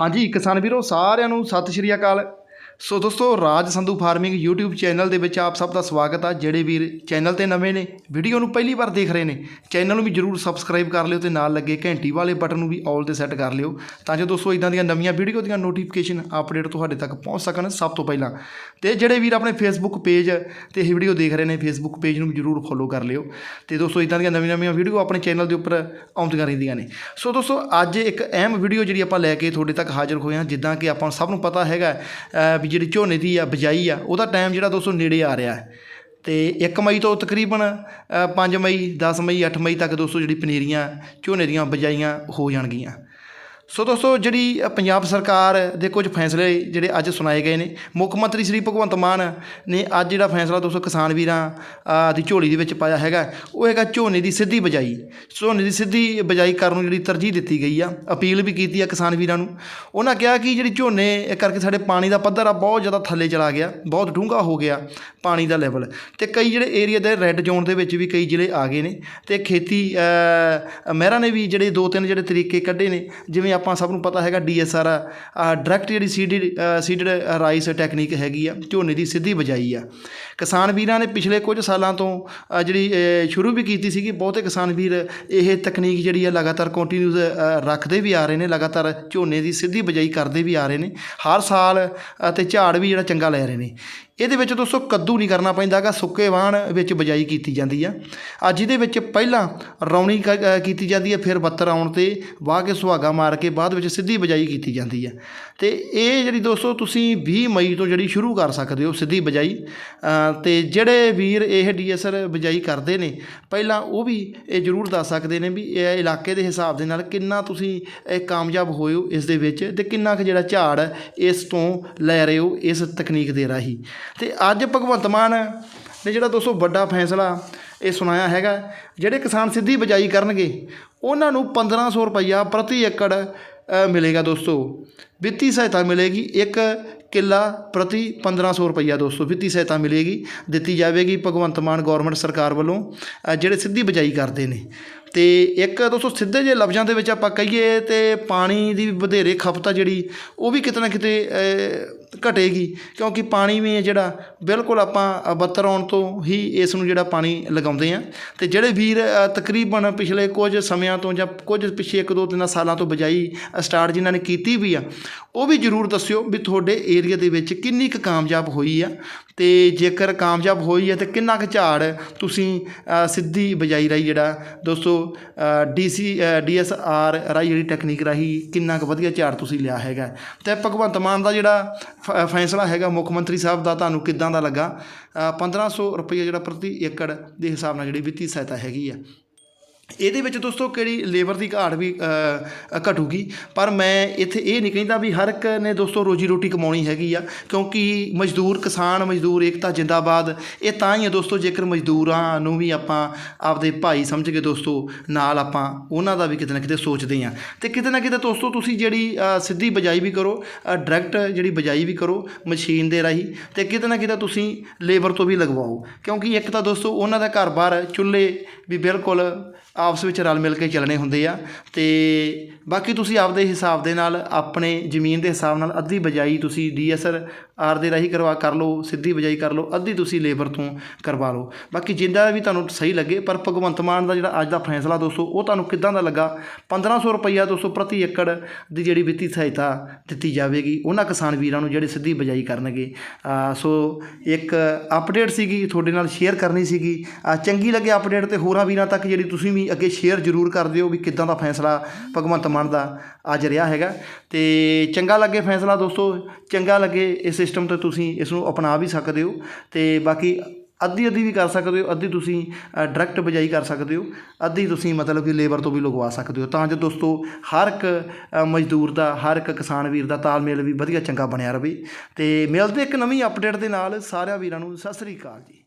ਹਾਂਜੀ ਕਿਸਾਨ ਵੀਰੋ ਸਾਰਿਆਂ ਨੂੰ ਸਤਿ ਸ਼੍ਰੀ ਅਕਾਲ। ਸੋ ਦੋਸਤੋ, Raj Sandhu farming YouTube channel ਦੇ ਵਿੱਚ ਆਪ ਸਭ ਦਾ ਸਵਾਗਤ ਆ, ਜਿਹੜੇ ਵੀਰ ਚੈਨਲ ਤੇ ਨਵੇਂ ਨੇ ਵੀਡੀਓ ਨੂੰ ਪਹਿਲੀ ਵਾਰ ਦੇਖ ਰਹੇ ਨੇ, ਚੈਨਲ ਨੂੰ ਵੀ ਜਰੂਰ ਸਬਸਕ੍ਰਾਈਬ ਕਰ ਲਿਓ ਤੇ ਨਾਲ ਲੱਗੇ ਘੰਟੀ ਵਾਲੇ ਬਟਨ ਨੂੰ ਵੀ ਆਲ ਤੇ ਸੈੱਟ ਕਰ ਲਿਓ, ਤਾਂ ਜੋ ਦੋਸਤੋ ਇਦਾਂ ਦੀਆਂ ਨਵੀਆਂ ਵੀਡੀਓ ਦੀਆਂ ਨੋਟੀਫਿਕੇਸ਼ਨ ਅਪਡੇਟ ਤੁਹਾਡੇ ਤੱਕ ਪਹੁੰਚ ਸਕਣ ਸਭ ਤੋਂ ਪਹਿਲਾਂ। ਤੇ ਜਿਹੜੇ ਵੀਰ ਆਪਣੇ Facebook ਪੇਜ ਤੇ ਇਹ ਵੀਡੀਓ ਦੇਖ ਰਹੇ ਨੇ, Facebook ਪੇਜ ਨੂੰ ਵੀ ਜਰੂਰ ਫੋਲੋ ਕਰ ਲਿਓ ਤੇ ਦੋਸਤੋ ਇਦਾਂ ਦੀਆਂ ਨਵੀਆਂ ਨਵੀਆਂ ਵੀਡੀਓ ਆਪਣੇ ਚੈਨਲ ਦੇ ਉੱਪਰ ਆਉਂਦੀਆਂ ਰਹਿੰਦੀਆਂ ਨੇ। ਸੋ ਦੋਸਤੋ, ਅੱਜ ਇੱਕ ਅਹਿਮ ਵੀਡੀਓ ਜਿਹੜੀ ਆਪਾਂ ਲੈ ਕੇ ਤੁਹਾਡੇ ਤੱਕ ਹਾਜ਼ਰ ਹੋਏ ਹਾਂ, ਜਿੱਦਾਂ ਕਿ ਆਪਾਂ ਸਭ ਨੂੰ ਪਤਾ ਹੈਗਾ ਵੀ ਜਿਹੜੀ ਝੋਨੇ ਦੀ ਆ, ਬਿਜਾਈ ਆ, ਉਹਦਾ ਟਾਈਮ ਜਿਹੜਾ ਦੋਸਤੋ ਨੇੜੇ ਆ ਰਿਹਾ ਹੈ। ਤੇ 1 ਮਈ ਤੋਂ ਤਕਰੀਬਨ ਪੰਜ ਮਈ, ਦਸ ਮਈ, ਅੱਠ ਮਈ ਤੱਕ ਦੋਸਤੋ ਜਿਹੜੀ ਪਨੀਰੀਆਂ, ਝੋਨੇ ਦੀਆਂ ਬਿਜਾਈਆਂ ਹੋ ਜਾਣਗੀਆਂ। ਸੋ ਦੋਸਤੋ ਜਿਹੜੀ ਪੰਜਾਬ ਸਰਕਾਰ ਦੇ ਕੁਝ ਫੈਸਲੇ ਜਿਹੜੇ ਅੱਜ ਸੁਣਾਏ ਗਏ ਨੇ ਮੁੱਖ ਮੰਤਰੀ ਸ੍ਰੀ ਭਗਵੰਤ ਮਾਨ ਨੇ ਅੱਜ ਜਿਹੜਾ ਫੈਸਲਾ ਦੋਸਤੋ ਕਿਸਾਨ ਵੀਰਾਂ ਦੀ ਝੋਲੀ ਦੇ ਵਿੱਚ ਪਾਇਆ ਹੈਗਾ ਉਹ ਹੈਗਾ ਝੋਨੇ ਦੀ ਸਿੱਧੀ ਬਜਾਈ। ਝੋਨੇ ਦੀ ਸਿੱਧੀ ਬਜਾਈ ਕਰਨ ਨੂੰ ਜਿਹੜੀ ਤਰਜੀਹ ਦਿੱਤੀ ਗਈ ਆ ਅਪੀਲ ਵੀ ਕੀਤੀ ਆ ਕਿਸਾਨ ਵੀਰਾਂ ਨੂੰ। ਉਹਨਾਂ ਕਿਹਾ ਕਿ ਜਿਹੜੀ ਝੋਨੇ ਕਰਕੇ ਸਾਡੇ ਪਾਣੀ ਦਾ ਪੱਧਰ ਆ ਬਹੁਤ ਜ਼ਿਆਦਾ ਥੱਲੇ ਚਲਾ ਗਿਆ ਬਹੁਤ ਡੂੰਘਾ ਹੋ ਗਿਆ ਪਾਣੀ ਦਾ ਲੈਵਲ ਤੇ ਕਈ ਜਿਹੜੇ ਏਰੀਆ ਦੇ ਰੈੱਡ ਜ਼ੋਨ ਦੇ ਵਿੱਚ ਵੀ ਕਈ ਜ਼ਿਲ੍ਹੇ ਆ ਗਏ ਨੇ ਤੇ ਖੇਤੀ ਅ, ਮਹਿਰਾਂ ਨੇ ਵੀ ਜਿਹੜੇ ਦੋ ਤਿੰਨ ਜਿਹੜੇ ਤਰੀਕੇ ਕੱਢੇ ਨੇ ਜਿਵੇਂ ਆਪਾਂ ਸਭ ਨੂੰ ਪਤਾ ਹੈਗਾ ਡੀਐਸਆਰ ਡਾਇਰੈਕਟ ਜਿਹੜੀ ਸੀਡਡ ਸੀਡਡ ਰਾਈਸ ਟੈਕਨੀਕ ਹੈਗੀ ਆ ਝੋਨੇ ਦੀ ਸਿੱਧੀ ਬਜਾਈ ਆ। ਕਿਸਾਨ ਵੀਰਾਂ ਨੇ ਪਿਛਲੇ ਕੁਝ ਸਾਲਾਂ ਤੋਂ ਜਿਹੜੀ ਸ਼ੁਰੂ ਵੀ ਕੀਤੀ ਸੀਗੀ ਬਹੁਤੇ ਕਿਸਾਨ ਵੀਰ ਇਹ ਤਕਨੀਕ ਜਿਹੜੀ ਆ ਲਗਾਤਾਰ ਕੰਟੀਨਿਊਸ ਰੱਖਦੇ ਵੀ ਆ ਰਹੇ ਨੇ ਲਗਾਤਾਰ ਝੋਨੇ ਦੀ ਸਿੱਧੀ ਬਜਾਈ ਕਰਦੇ ਵੀ ਆ ਰਹੇ ਨੇ। ਹਰ ਸਾਲ ਅ, ਤੇ ਝਾੜ ਵੀ ਜਿਹੜਾ ਚੰਗਾ ਲੈ ਰਹੇ ਨੇ। ਇਹਦੇ ਵਿੱਚ ਦੋਸਤੋ ਕੱਦੂ ਨਹੀਂ ਕਰਨਾ ਪੈਂਦਾ ਗਾ ਸੁੱਕੇ ਵਾਹਣ ਵਿੱਚ ਬਜਾਈ ਕੀਤੀ ਜਾਂਦੀ ਆ। ਅੱਜ ਇਹਦੇ ਵਿੱਚ ਪਹਿਲਾਂ ਰੌਣੀ ਕ- ਕੀਤੀ ਜਾਂਦੀ ਹੈ ਫਿਰ ਬੱਤਰ ਆਉਣ ਤੇ ਵਾਹ ਕੇ ਸੁਹਾਗਾ ਮਾਰ ਕੇ ਬਾਅਦ ਵਿੱਚ ਸਿੱਧੀ ਬਜਾਈ ਕੀਤੀ ਜਾਂਦੀ ਹੈ ਤੇ ਇਹ ਜਿਹੜੀ ਦੋਸਤੋ ਤੁਸੀਂ 20 ਮਈ ਤੋਂ ਜਿਹੜੀ ਸ਼ੁਰੂ ਕਰ ਸਕਦੇ ਹੋ ਸਿੱਧੀ ਬਜਾਈ ਅ, ਤੇ ਜਿਹੜੇ ਵੀਰ ਇਹ ਡੀਐਸਆਰ ਬਜਾਈ ਕਰਦੇ ਨੇ ਪਹਿਲਾਂ ਉਹ ਵੀ ਇਹ ਜ਼ਰੂਰ ਦੱਸ ਸਕਦੇ ਨੇ ਵੀ ਇਹ ਇਲਾਕੇ ਦੇ ਹਿਸਾਬ ਦੇ ਨਾਲ ਕਿੰਨਾ ਤੁਸੀਂ ਇਹ ਕਾਮਯਾਬ ਹੋਏ ਹੋ ਇਸ ਦੇ ਵਿੱਚ ਤੇ ਕਿੰਨਾ ਕੁ ਜਿਹੜਾ ਝਾੜ ਇਸ ਤੋਂ ਲੈ ਰਹੇ ਹੋ ਇਸ ਤਕਨੀਕ ਦੇ ਰਾਹੀਂ। ਤੇ ਅੱਜ ਭਗਵੰਤ ਮਾਨ ਨੇ ਜਿਹੜਾ ਦੋਸਤੋ ਵੱਡਾ ਫੈਸਲਾ ਇਹ ਸੁਣਾਇਆ ਹੈਗਾ, ਜਿਹੜੇ ਕਿਸਾਨ ਸਿੱਧੀ ਬਜਾਈ ਕਰਨਗੇ, ਉਹਨਾਂ ਨੂੰ 1500 ਰੁਪਈਆ ਪ੍ਰਤੀ ਏਕੜ ਮਿਲੇਗਾ ਦੋਸਤੋ। ਵਿੱਤੀ ਸਹਾਇਤਾ ਮਿਲੇਗੀ। ਇੱਕ ਕਿੱਲਾ ਪ੍ਰਤੀ 1500 ਰੁਪਈਆ ਦੋਸਤੋ, ਵਿੱਤੀ ਸਹਾਇਤਾ ਮਿਲੇਗੀ, ਦਿੱਤੀ ਜਾਵੇਗੀ ਭਗਵੰਤ ਮਾਨ ਗਵਰਨਮੈਂਟ ਸਰਕਾਰ ਵੱਲੋਂ ਜਿਹੜੇ ਸਿੱਧੀ ਬਜਾਈ ਕਰਦੇ ਨੇ। ਤੇ ਇੱਕ ਦੋਸਤੋ, ਸਿੱਧੇ ਜੇ ਲਫ਼ਜ਼ਾਂ ਦੇ ਵਿੱਚ ਆਪਾਂ ਕਹੀਏ ਤੇ ਪਾਣੀ ਦੀ ਵਧੇਰੇ ਖਪਤ ਆ ਜਿਹੜੀ, ਉਹ ਵੀ ਕਿਤੇ ਨਾ ਕਿਤੇ ਘਟੇਗੀ। ਕਿਉਂਕਿ ਪਾਣੀ ਵੀ ਹੈ ਜਿਹੜਾ, ਬਿਲਕੁਲ ਆਪਾਂ ਬੱਤਰ ਆਉਣ ਤੋਂ ਹੀ ਇਸ ਨੂੰ ਜਿਹੜਾ ਪਾਣੀ ਲਗਾਉਂਦੇ ਆ। ਤੇ ਜਿਹੜੇ ਵੀਰ ਤਕਰੀਬਨ ਪਿਛਲੇ ਕੁਝ ਸਮਿਆਂ ਤੋਂ ਜਾਂ ਕੁਝ ਪਿਛੇ ਇੱਕ ਦੋ ਤਿੰਨ ਸਾਲਾਂ ਤੋਂ ਬਜਾਈ ਸਟਾਰਟ ਜਿਨ੍ਹਾਂ ਨੇ ਕੀਤੀ ਵੀ ਆ ਉਹ ਵੀ ਜਰੂਰ ਦੱਸਿਓ ਵੀ ਤੁਹਾਡੇ ਏਰੀਆ ਦੇ ਵਿੱਚ ਕਿੰਨੀ ਕੁ ਕਾਮਯਾਬ ਹੋਈ ਆ ਤੇ ਜੇਕਰ ਕਾਮਯਾਬ ਹੋਈ ਹੈ ਤੇ ਕਿੰਨਾ ਕੁ ਝਾੜ ਤੁਸੀਂ ਸਿੱਧੀ ਬਜਾਈ ਰਾਹੀਂ ਜਿਹੜਾ ਦੋਸਤੋ ਡੀਸੀ ਡੀਐਸਆਰ ਰਾਹੀਂ ਜਿਹੜੀ ਟੈਕਨੀਕ ਰਾਹੀਂ ਕਿੰਨਾ ਕੁ ਵਧੀਆ ਝਾੜ ਤੁਸੀਂ ਲਿਆ ਹੈਗਾ। ਤੇ ਭਗਵੰਤ ਮਾਨ ਦਾ ਜਿਹੜਾ ਫ- ਫੈਸਲਾ ਹੈਗਾ ਮੁੱਖ ਮੰਤਰੀ ਸਾਹਿਬ ਦਾ ਤੁਹਾਨੂੰ ਕਿੱਦਾਂ ਦਾ ਲੱਗਾ? ਅ, 1500 ਰੁਪਏ ਜਿਹੜਾ ਪ੍ਰਤੀ ਏਕੜ ਦੇ ਹਿਸਾਬ ਨਾਲ ਜਿਹੜੀ ਵਿੱਤੀ ਸਹਾਇਤਾ ਹੈਗੀ ਆ। ਇਹਦੇ ਵਿੱਚ ਦੋਸਤੋ ਕਿਹੜੀ ਲੇਬਰ ਦੀ ਘਾਟ ਵੀ ਘਟੂਗੀ? ਪਰ ਮੈਂ ਇੱਥੇ ਇਹ ਨਹੀਂ ਕਹਿੰਦਾ ਵੀ ਹਰ ਇੱਕ ਨੇ ਦੋਸਤੋ ਰੋਜੀ ਰੋਟੀ ਕਮਾਉਣੀ ਹੈਗੀ ਆ, ਕਿਉਂਕਿ ਮਜ਼ਦੂਰ, ਕਿਸਾਨ ਮਜ਼ਦੂਰ, ਏਕਤਾ, ਜਿੰਦਾਬਾਦ, ਇਹ ਤਾਂ ਹੀ ਹੈ ਦੋਸਤੋ ਜੇਕਰ ਮਜ਼ਦੂਰਾਂ ਨੂੰ ਵੀ ਆਪਾਂ ਆਪਦੇ ਭਾਈ ਸਮਝ ਕੇ ਦੋਸਤੋ ਨਾਲ ਆਪਾਂ ਉਹਨਾਂ ਦਾ ਵੀ ਕਿਤੇ ਨਾ ਕਿਤੇ ਸੋਚਦੇ ਹਾਂ ਤੇ ਕਿਤੇ ਨਾ ਕਿਤੇ ਦੋਸਤੋ ਤੁਸੀਂ ਜਿਹੜੀ ਸਿੱਧੀ ਬਜਾਈ ਵੀ ਕਰੋ ਡਾਇਰੈਕਟ ਜਿਹੜੀ ਬਜਾਈ ਵੀ ਕਰੋ ਮਸ਼ੀਨ ਦੇ ਰਾਹੀਂ, ਤੇ ਕਿਤੇ ਨਾ ਕਿਤੇ ਤੁਸੀਂ ਲੇਬਰ ਤੋਂ ਵੀ ਲਗਵਾਓ। ਕਿਉਂਕਿ ਇੱਕ ਤਾਂ ਦੋਸਤੋ ਉਹਨਾਂ ਦਾ ਘਰ-ਬਾਰ ਚੁੱਲ੍ਹੇ ਵੀ ਬਿਲਕੁਲ ਆਪਸ ਵਿੱਚ ਰਲ ਮਿਲ ਕੇ ਚੱਲਣੇ ਹੁੰਦੇ ਆ ਤੇ ਬਾਕੀ ਤੁਸੀਂ ਆਪਦੇ ਹਿਸਾਬ ਦੇ ਨਾਲ, ਆਪਣੇ ਜ਼ਮੀਨ ਦੇ ਹਿਸਾਬ ਨਾਲ ਅੱਧੀ ਬਜਾਈ ਤੁਸੀਂ ਡੀਐਸਆਰ ਆਰ ਦੇ ਰਾਹੀਂ ਕਰਵਾ ਕਰ ਲਓ, ਸਿੱਧੀ ਬਜਾਈ ਕਰ ਲਓ, ਅੱਧੀ ਤੁਸੀਂ ਲੇਬਰ ਤੋਂ ਕਰਵਾ ਲਓ। ਬਾਕੀ ਜਿੰਦਾ ਵੀ ਤੁਹਾਨੂੰ ਸਹੀ ਲੱਗੇ, ਪਰ ਭਗਵੰਤ ਮਾਨ ਦਾ ਜਿਹੜਾ ਅੱਜ ਦਾ ਫੈਸਲਾ ਦੋਸਤੋ, ਉਹ ਤੁਹਾਨੂੰ ਕਿੱਦਾਂ ਦਾ ਲੱਗਾ? 1500 ਰੁਪਈਆ ਦੋਸਤੋ ਪ੍ਰਤੀ ਏਕੜ ਦੀ ਜਿਹੜੀ ਵਿੱਤੀ ਸਹਾਇਤਾ ਦਿੱਤੀ ਜਾਵੇਗੀ, ਉਹਨਾਂ ਕਿਸਾਨ ਵੀਰਾਂ ਨੂੰ ਜਿਹੜੇ ਸਿੱਧੀ ਬਜਾਈ ਕਰਨਗੇ। ਸੋ ਇੱਕ ਅਪਡੇਟ ਸੀਗੀ, ਤੁਹਾਡੇ ਨਾਲ ਸ਼ੇਅਰ ਕਰਨੀ ਸੀਗੀ। ਚੰਗੀ ਲੱਗੇ ਅਪਡੇਟ ਤੇ ਹੋਰਾਂ ਵੀਰਾਂ ਤੱਕ ਜਿਹੜੀ ਤੁਸੀਂ ਵੀ ਅੱਗੇ ਸ਼ੇਅਰ ਜ਼ਰੂਰ ਕਰ ਦਿਓ ਵੀ ਕਿੱਦਾਂ ਦਾ ਫੈਸਲਾ ਭਗਵੰਤ ਮਾਨ ਦਾ ਅੱਜ ਰਿਹਾ ਹੈਗਾ। ਤੇ ਚੰਗਾ ਲੱਗੇ ਫੈਸਲਾ ਦੋਸਤੋ, ਚੰਗਾ ਲੱਗੇ ਇਸ ਸਿਸਟਮ ਤੇ ਤੁਸੀਂ ਇਸ ਨੂੰ ਅਪਣਾ ਵੀ ਸਕਦੇ ਹੋ ਤੇ ਬਾਕੀ ਅੱਧੀ ਅੱਧੀ ਵੀ ਕਰ ਸਕਦੇ ਹੋ, ਅੱਧੀ ਤੁਸੀਂ ਡਾਇਰੈਕਟ ਬਜਾਈ ਕਰ ਸਕਦੇ ਹੋ, ਅੱਧੀ ਤੁਸੀਂ ਮਤਲਬ ਕਿ ਲੇਬਰ ਤੋਂ ਵੀ ਲਗਵਾ ਸਕਦੇ ਹੋ। ਤਾਂ ਜੋ ਦੋਸਤੋ, ਹਰ ਇੱਕ ਮਜ਼ਦੂਰ ਦਾ, ਹਰ ਇੱਕ ਕਿਸਾਨ ਵੀਰ ਦਾ ਤਾਲਮੇਲ ਵੀ ਵਧੀਆ ਚੰਗਾ ਬਣਿਆ ਰਵੇ। ਤੇ ਮਿਲਦੇ ਇੱਕ ਨਵੀਂ ਅਪਡੇਟ ਦੇ ਨਾਲ। ਸਾਰਿਆਂ ਵੀਰਾਂ ਨੂੰ ਸਤਿ ਸ੍ਰੀ ਅਕਾਲ ਜੀ।